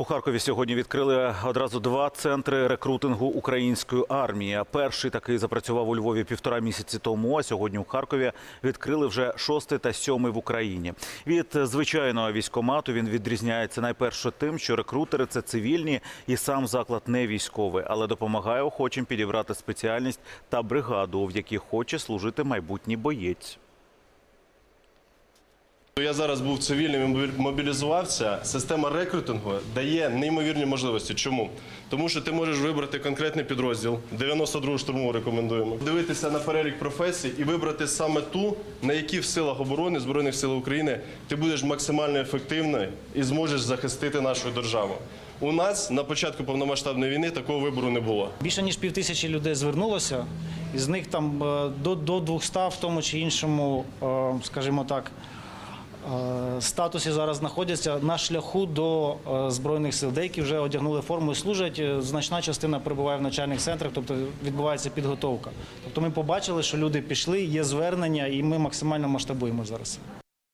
У Харкові сьогодні відкрили одразу два центри рекрутингу української армії. Перший такий запрацював у Львові півтора місяці тому. А сьогодні у Харкові відкрили вже шостий та сьомий в Україні. Від звичайного військомату він відрізняється найперше тим, що рекрутери це цивільні, і сам заклад не військовий, але допомагає охочим підібрати спеціальність та бригаду, в якій хоче служити майбутній боєць. Я зараз був цивільним і мобілізувався. Система рекрутингу дає неймовірні можливості. Чому? Тому що ти можеш вибрати конкретний підрозділ. 92 штурмову рекомендуємо. Дивитися на перелік професій і вибрати саме ту, на які в силах оборони Збройних сил України ти будеш максимально ефективною і зможеш захистити нашу державу. У нас на початку повномасштабної війни такого вибору не було. Більше ніж півтисячі людей звернулося, із них там е, до, до 200 в тому чи іншому, е, скажімо так, статусі зараз знаходяться на шляху до е, збройних сил. Деякі вже одягнули форму і служать. е, Значна частина перебуває в навчальних центрах, тобто відбувається підготовка. Тобто ми побачили, що люди пішли, є звернення, і ми максимально масштабуємо зараз.